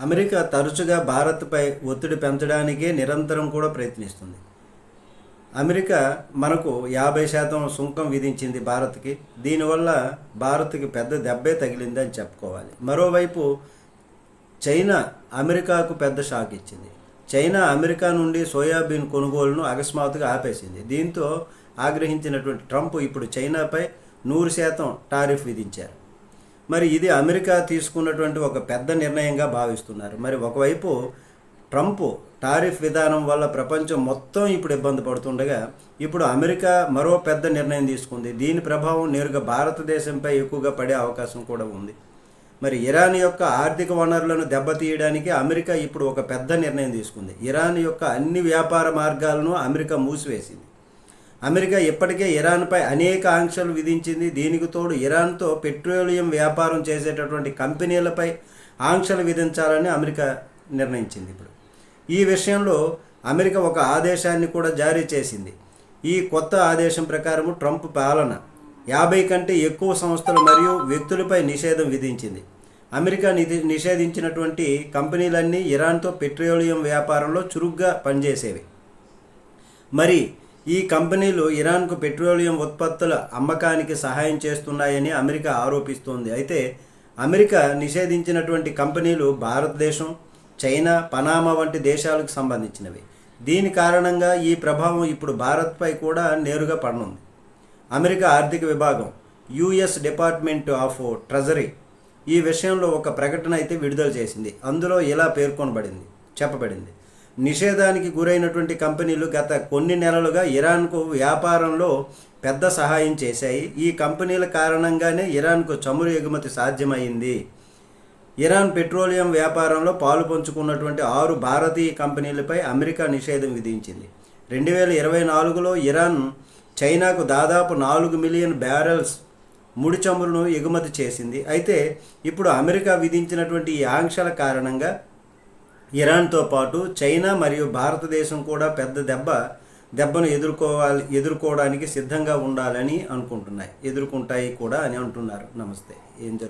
America తరచుగా భారత్పై ఒత్తిడి పెంచడానికే నిరంతరం కూడా ప్రయత్నిస్తుంది. అమెరికా మనకు యాభై శాతం సుంకం విధించింది భారత్కి. దీనివల్ల భారత్కి పెద్ద దెబ్బే తగిలిందని చెప్పుకోవాలి. మరోవైపు చైనా అమెరికాకు పెద్ద షాక్ ఇచ్చింది. చైనా అమెరికా నుండి సోయాబీన్ కొనుగోలును అకస్మాత్తుగా ఆపేసింది. దీంతో ఆగ్రహించినటువంటి ట్రంప్ ఇప్పుడు చైనాపై నూరు శాతం టారిఫ్ విధించారు. మరి ఇది అమెరికా తీసుకున్నటువంటి ఒక పెద్ద నిర్ణయంగా భావిస్తున్నారు. మరి ఒకవైపు ట్రంప్ టారిఫ్ విధానం వల్ల ప్రపంచం మొత్తం ఇప్పుడు ఇబ్బంది పడుతుండగా ఇప్పుడు అమెరికా మరో పెద్ద నిర్ణయం తీసుకుంది. దీని ప్రభావం నేరుగా భారతదేశంపై ఎక్కువగా పడే అవకాశం కూడా ఉంది. మరి ఇరాన్ యొక్క ఆర్థిక వనరులను దెబ్బతీయడానికి అమెరికా ఇప్పుడు ఒక పెద్ద నిర్ణయం తీసుకుంది. ఇరాన్ యొక్క అన్ని వ్యాపార మార్గాలను అమెరికా మూసివేసింది. అమెరికా ఇప్పటికే ఇరాన్పై అనేక ఆంక్షలు విధించింది. దీనికి తోడు ఇరాన్తో పెట్రోలియం వ్యాపారం చేసేటటువంటి కంపెనీలపై ఆంక్షలు విధించాలని అమెరికా నిర్ణయించింది ఇప్పుడు. ఈ విషయంలో అమెరికా ఒక ఆదేశాన్ని కూడా జారీ చేసింది. ఈ కొత్త ఆదేశం ప్రకారము ట్రంప్ పాలన యాభై కంటే ఎక్కువ సంస్థలు మరియు వ్యక్తులపై నిషేధం విధించింది. అమెరికా నిధి నిషేధించినటువంటి కంపెనీలన్నీ ఇరాన్తో పెట్రోలియం వ్యాపారంలో చురుగ్గా పనిచేసేవి. మరి ఈ కంపెనీలు ఇరాన్కు పెట్రోలియం ఉత్పత్తుల అమ్మకానికి సహాయం చేస్తున్నాయని అమెరికా ఆరోపిస్తోంది. అయితే అమెరికా నిషేధించినటువంటి కంపెనీలు భారతదేశం చైనా పనామా వంటి దేశాలకు సంబంధించినవి. దీని కారణంగా ఈ ప్రభావం ఇప్పుడు భారత్పై కూడా నేరుగా పడనుంది. అమెరికా ఆర్థిక విభాగం యుఎస్ డిపార్ట్మెంట్ ఆఫ్ ట్రెజరీ ఈ విషయంలో ఒక ప్రకటన అయితే విడుదల చేసింది. అందులో ఇలా పేర్కొనబడింది చెప్పబడింది. నిషేధానికి గురైనటువంటి కంపెనీలు గత కొన్ని నెలలుగా ఇరాన్కు వ్యాపారంలో పెద్ద సహాయం చేశాయి. ఈ కంపెనీల కారణంగానే ఇరాన్కు చమురు ఎగుమతి సాధ్యమైంది. ఇరాన్ పెట్రోలియం వ్యాపారంలో పాలు పంచుకున్నటువంటి ఆరు భారతీయ కంపెనీలపై అమెరికా నిషేధం విధించింది. రెండు వేల ఇరవై నాలుగులో ఇరాన్ చైనాకు దాదాపు నాలుగు మిలియన్ బ్యారెల్స్ ముడి చమురును ఎగుమతి చేసింది. అయితే ఇప్పుడు అమెరికా విధించినటువంటి ఈ ఆంక్షల కారణంగా ఇరాన్తో పాటు చైనా మరియు భారతదేశం కూడా పెద్ద దెబ్బ దెబ్బను ఎదుర్కోవాలి ఎదుర్కోవడానికి సిద్ధంగా ఉండాలని అనుకుంటున్నాయి ఎదుర్కొంటాయి కూడా అని అంటున్నారు. నమస్తే. ఏం జరుగుతుంది?